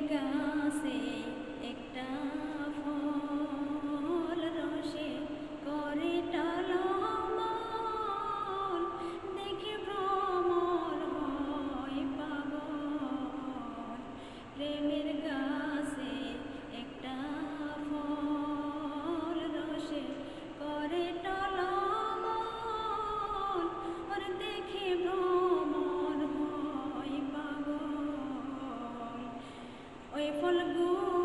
का ফুলগুরু